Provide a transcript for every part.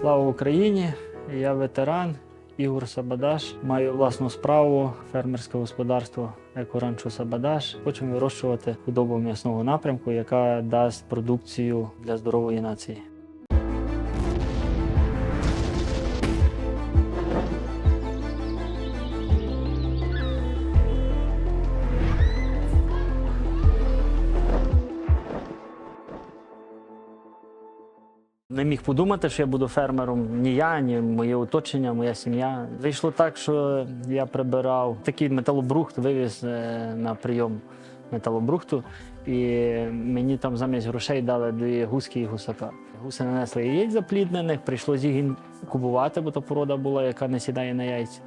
Слава Україні! Я ветеран Ігор Сабадаш. Маю власну справу, фермерське господарство Екоранчо Сабадаш. Хочемо вирощувати худобу м'ясного напрямку, яка дасть продукцію для здорової нації. Не міг подумати, що я буду фермером. Ні я, ні моє оточення, моя сім'я. Вийшло так, що я прибирав такий металобрухт, вивіз е, на прийом металобрухту, і мені там замість грошей дали дві гуски і гусака. Гуси нанесли яєць запліднених, прийшлось їх інкубувати, бо то порода була, яка не сідає на яйця.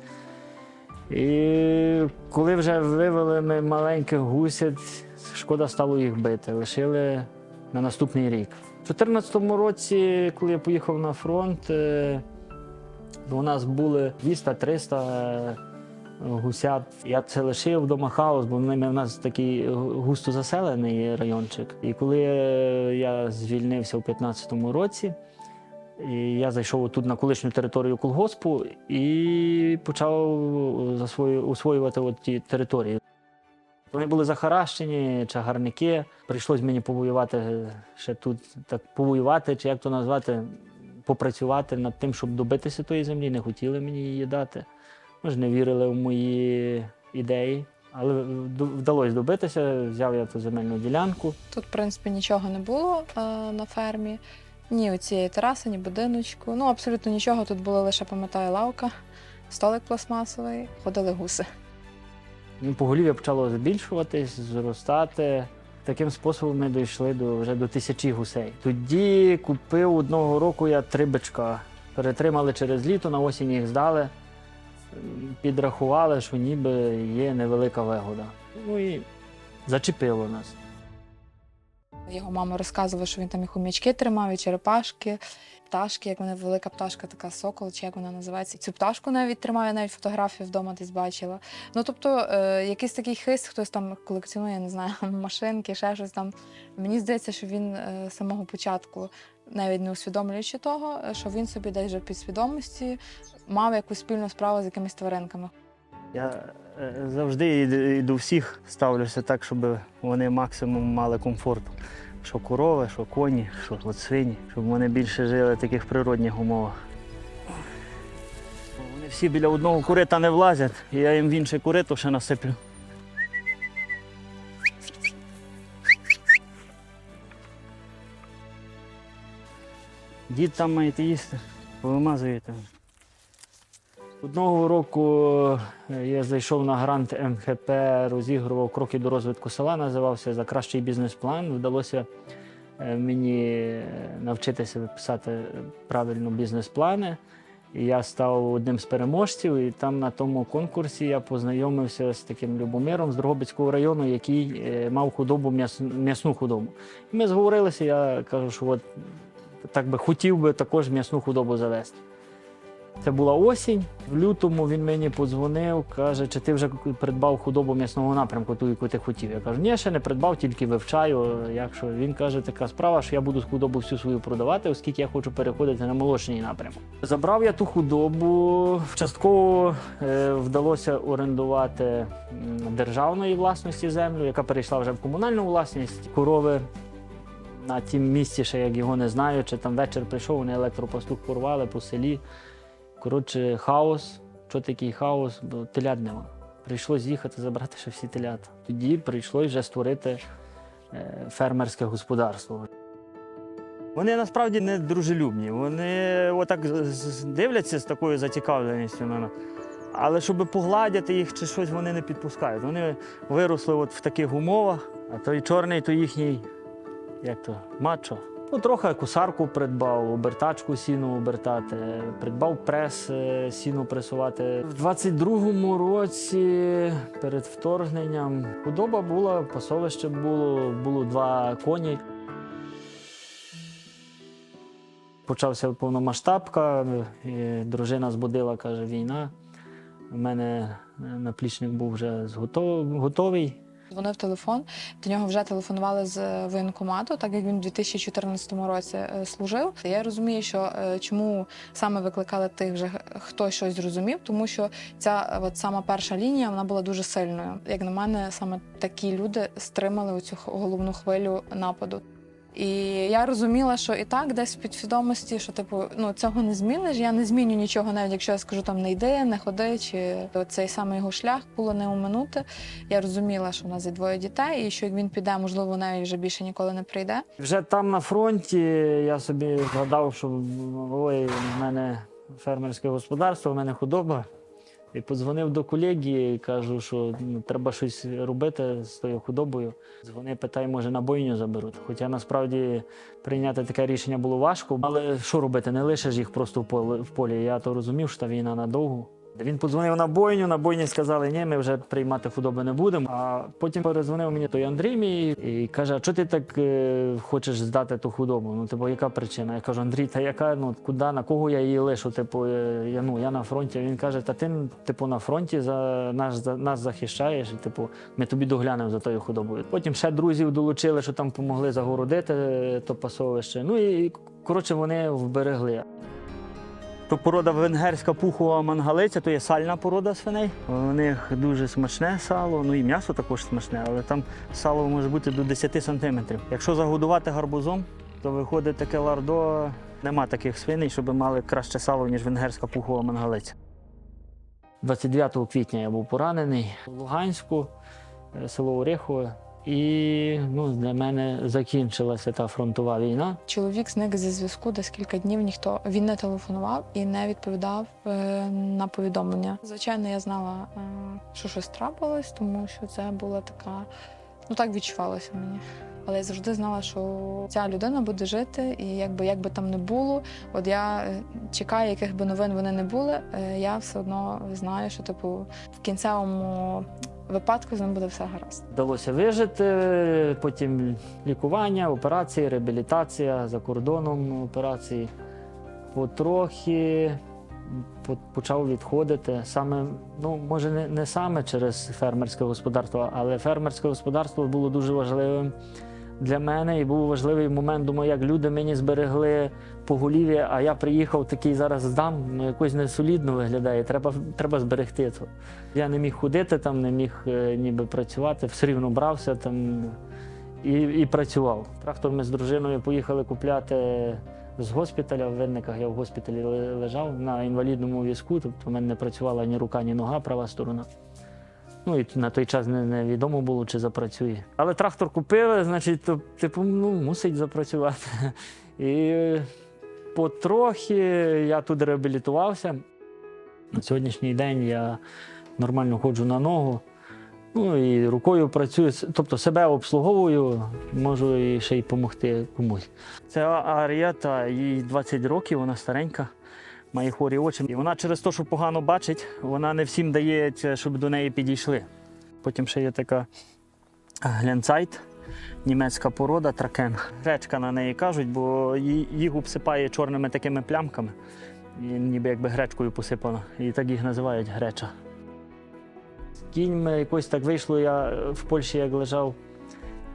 І коли вже вивели ми маленьких гусять, шкода стало їх бити. Лишили на наступний рік. У 2014 році, коли я поїхав на фронт, е, у нас були 200-300 гусят. Я це лишив вдома хаос, бо в нас такий густо заселений райончик. І коли я звільнився у 2015 році, я зайшов тут на колишню територію колгоспу і почав засвою- освоювати от ті території. Вони були захаращені, чагарники. Прийшлось мені повоювати ще тут, так повоювати, чи як то назвати, попрацювати над тим, щоб добитися тої землі. Не хотіли мені її дати. Може, не вірили в мої ідеї. Але вдалося добитися, взяв я ту земельну ділянку. Тут, в принципі, нічого не було е, на фермі. Ні цієї тераси, ні будиночку. Ну, абсолютно нічого. Тут була лише, пам'ятаю, лавка, столик пластмасовий, ходили гуси. Поголів'я почало збільшуватись, зростати. Таким способом ми дійшли до, вже до тисячі гусей. Тоді купив одного року я три бичка. Перетримали через літо, на осінь їх здали. Підрахували, що ніби є невелика вигода. Ну і зачепило нас. Його мама розказувала, що він там і хомячки тримав, і черепашки, пташки, як вона велика пташка, така сокол, чи як вона називається. Цю пташку навіть тримав, я навіть фотографію вдома десь бачила. Ну тобто, е, якийсь такий хист, хтось там колекціонує, не знаю, машинки, ще щось там. Мені здається, що він е, з самого початку, навіть не усвідомлюючи того, е, що він собі десь вже в підсвідомості мав якусь спільну справу з якимись тваринками. Я е, завжди і- до всіх ставлюся так, щоб вони максимум мали комфорту. Що корови, що коні, що свині, щоб вони більше жили в таких природних умовах. Вони всі біля одного курита не влазять, і я їм в інше курито ще насиплю. Дід там маєте їсти, повимазуєте. Одного року е, я зайшов на грант МХП, розігрував кроки до розвитку села, називався за кращий бізнес-план. Вдалося е, мені е, навчитися писати правильно бізнес-плани. І я став одним з переможців. І там на тому конкурсі я познайомився з таким Любомиром з Дрогобицького району, який мав худобу, м'яс- м'ясну худобу. І ми зговорилися, я кажу, що от так би хотів би також м'ясну худобу завести. Це була осінь. В лютому він мені подзвонив, каже, чи ти вже придбав худобу м'ясного напрямку, ту, яку ти хотів. Я кажу, ні, ще не придбав, тільки вивчаю. Якщо він каже, така справа, що я буду худобу всю свою продавати, оскільки я хочу переходити на молочний напрямок. Забрав я ту худобу. Частково е, вдалося орендувати державної власності землю, яка перейшла вже в комунальну власність. Корови на тім місці, ще як його не знаю, чи там вечір прийшов, вони електропостук порвали по селі. Коротше, хаос. Що такий хаос? Бо телят нема. Прийшлось їхати забрати ще всі телята. Тоді прийшлось вже створити е, фермерське господарство. Вони насправді не дружелюбні. Вони отак дивляться з такою зацікавленістю на нас. Але щоб погладяти їх чи щось, вони не підпускають. Вони виросли от в таких умовах, а той чорний, то їхній, як то, мачо. Ну, трохи кусарку придбав, обертачку сіну обертати, придбав прес е, сіну пресувати. В 22-му році перед вторгненням худоба була, пасовище було, було два коні. Почався повномасштабка, і дружина збудила, каже, війна. У мене е, наплічник був вже готовий. Дзвонив телефон, до нього вже телефонували з воєнкомату, так як він у 2014 році е, служив. Я розумію, що е, чому саме викликали тих вже хто щось зрозумів, тому що ця е, от сама перша лінія вона була дуже сильною. Як на мене, саме такі люди стримали оцю х- головну хвилю нападу. І я розуміла, що і так десь в підсвідомості, що типу, ну цього не зміниш. Я не зміню нічого, навіть якщо я скажу там не йди, не ходи, чи цей самий його шлях було не оминути. Я розуміла, що в нас є двоє дітей, і що як він піде, можливо, навіть вже більше ніколи не прийде. Вже там на фронті я собі згадав, що ой, в мене фермерське господарство, в мене худоба. І подзвонив до колеги кажу, що ну, треба щось робити з тою худобою. Дзвони, питай, може, на бойню заберуть. Хоча насправді прийняти таке рішення було важко. Але що робити? Не лишиш їх просто. В полі. Я то розумів, що та війна надовго. Він подзвонив на бойню, на бойні сказали, ні, ми вже приймати худоби не будемо. А потім перезвонив мені той Андрій мій і каже: а чого ти так е, хочеш здати ту худобу? Ну, типу, яка причина? Я кажу, Андрій, та яка, ну куди, на кого я її лишу? Типу, е, я, ну, я на фронті. Він каже, та ти типу, на фронті за нас, за нас захищаєш, і типу, ми тобі доглянемо за тою худобою. Потім ще друзів долучили, що там допомогли загородити е, то пасовище. Ну і коротше, вони вберегли. То порода венгерська пухова мангалиця, то є сальна порода свиней. У них дуже смачне сало, ну і м'ясо також смачне, але там сало може бути до 10 сантиметрів. Якщо загодувати гарбузом, то виходить таке лардо. Нема таких свиней, щоб мали краще сало, ніж венгерська пухова мангалиця. 29 квітня я був поранений в Луганську, е, село Орехове. І ну, для мене закінчилася та фронтова війна. Чоловік зник зі зв'язку десь кілька днів. Ніхто він не телефонував і не відповідав е, на повідомлення. Звичайно, я знала, е, що щось трапилось, тому що це була така, ну так відчувалося мені. Але я завжди знала, що ця людина буде жити, і якби як би там не було, от я е, чекаю, яких би новин вони не були. е, Я все одно знаю, що типу в кінцевому випадку з ним буде все гаразд. Вдалося вижити, потім лікування, операції, реабілітація за кордоном операції. Потрохи почав відходити. Саме, ну, може, не, саме через фермерське господарство, але фермерське господарство було дуже важливим для мене. І був важливий момент, думаю, як люди мені зберегли поголів'я, а я приїхав такий зараз здам, ну якось несолідно виглядає. Треба, треба зберегти це. Я не міг ходити там, не міг е, ніби працювати, все рівно брався там і, і працював. Трактор ми з дружиною поїхали купляти з госпіталя в Винниках. Я в госпіталі лежав на інвалідному візку, тобто в мене не працювала ні рука, ні нога, права сторона. Ну і на той час не- невідомо було, чи запрацює. Але трактор купили, значить, то, типу, ну, мусить запрацювати. І потрохи я тут реабілітувався. На сьогоднішній день я нормально ходжу на ногу. Ну і рукою працюю, тобто себе обслуговую, можу і ще й допомогти комусь. Це Арієта, їй 20 років, вона старенька, має хворі очі. І вона через те, що погано бачить, вона не всім дає, щоб до неї підійшли. Потім ще є така глянцайт, німецька порода, тракен. Гречка на неї кажуть, бо їх обсипає чорними такими плямками, і ніби якби гречкою посипано. І так їх називають греча. З кіньми якось так вийшло. Я е, в Польщі як лежав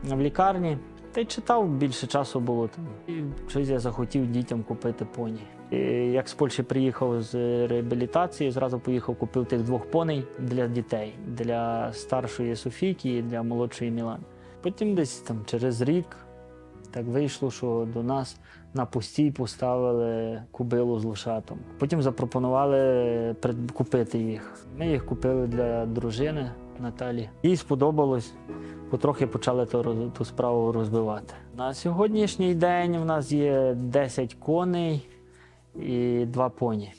в лікарні, та й читав більше часу було. І щось я захотів дітям купити поні. І як з Польщі приїхав з реабілітації, зразу поїхав, купив тих двох поней для дітей, для старшої Софійки і для молодшої Мілани. Потім десь там через рік так вийшло, що до нас на постій поставили кубилу з лошатом. Потім запропонували купити їх. Ми їх купили для дружини Наталі. Їй сподобалось. Потрохи почали ту, ту справу розбивати. На сьогоднішній день в нас є 10 коней і 2 поні.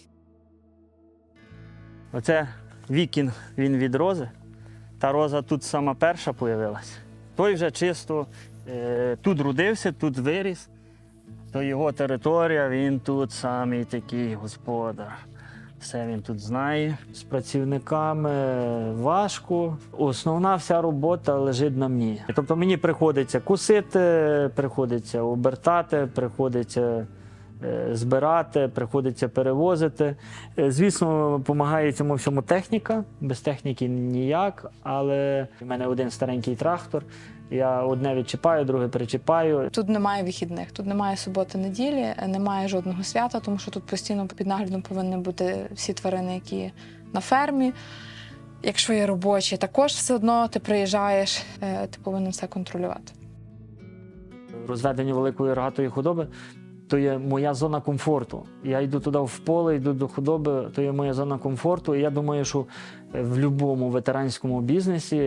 Оце Вікінг, він від рози. Та роза тут сама перша появилась. Той вже чисто е, тут родився, тут виріс. То його територія, він тут самий такий господар. Все він тут знає. З працівниками важко. Основна вся робота лежить на мені. Тобто мені приходиться кусити, приходиться обертати, приходиться збирати, приходиться перевозити. Е, Звісно, допомагає цьому всьому техніка, без техніки ніяк, але в мене один старенький трактор. Я одне відчіпаю, друге перечіпаю. Тут немає вихідних, тут немає суботи, неділі, немає жодного свята, тому що тут постійно під наглядом повинні бути всі тварини, які на фермі. Якщо є робочі, також все одно ти приїжджаєш, е, ти повинен все контролювати. розведення великої рогатої худоби, то є моя зона комфорту. Я йду туди в поле, йду до худоби, то є моя зона комфорту. І я думаю, що в будь-якому ветеранському бізнесі,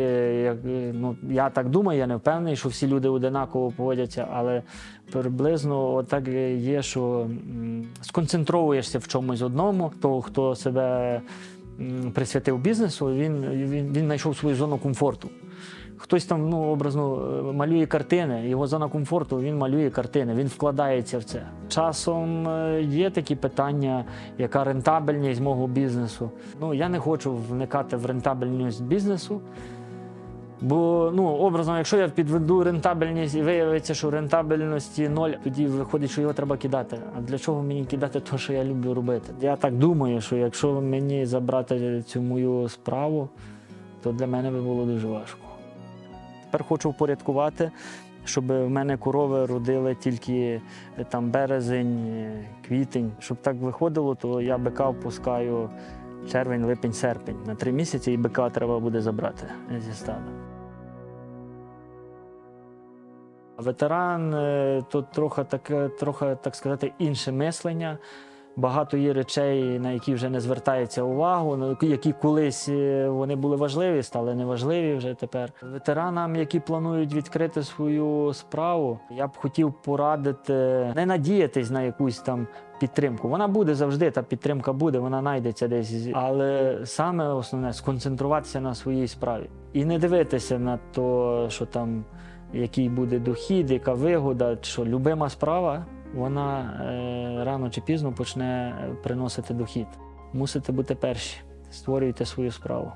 як, е, ну, я так думаю, я не впевнений, що всі люди одинаково поводяться, але приблизно так є, що сконцентровуєшся в чомусь одному. Того, хто себе присвятив бізнесу, він, він, він знайшов свою зону комфорту. Хтось там ну, образно е, малює картини, його зона комфорту, він малює картини, він вкладається в це. Часом е, є такі питання, яка рентабельність мого бізнесу. Ну, я не хочу вникати в рентабельність бізнесу. Бо ну, образно, якщо я підведу рентабельність і виявиться, що рентабельності ноль, тоді виходить, що його треба кидати. А для чого мені кидати те, що я люблю робити? Я так думаю, що якщо мені забрати цю мою справу, то для мене би було дуже важко. Тепер хочу впорядкувати, щоб в мене корови родили тільки е, там березень, е, квітень. Щоб так виходило, то я бика впускаю червень, липень, серпень. На три місяці і бика треба буде забрати зі стада. Ветеран е, тут трохи таке, трохи, так сказати, інше мислення. Багато є речей, на які вже не звертається увагу, на які колись е, вони були важливі, стали неважливі вже тепер. Ветеранам, які планують відкрити свою справу, я б хотів порадити не надіятись на якусь там підтримку. Вона буде завжди, та підтримка буде, вона знайдеться десь. Але саме основне сконцентруватися на своїй справі і не дивитися на те, що там який буде дохід, яка вигода, що любима справа вона е, рано чи пізно почне приносити дохід. Мусите бути перші, створюйте свою справу.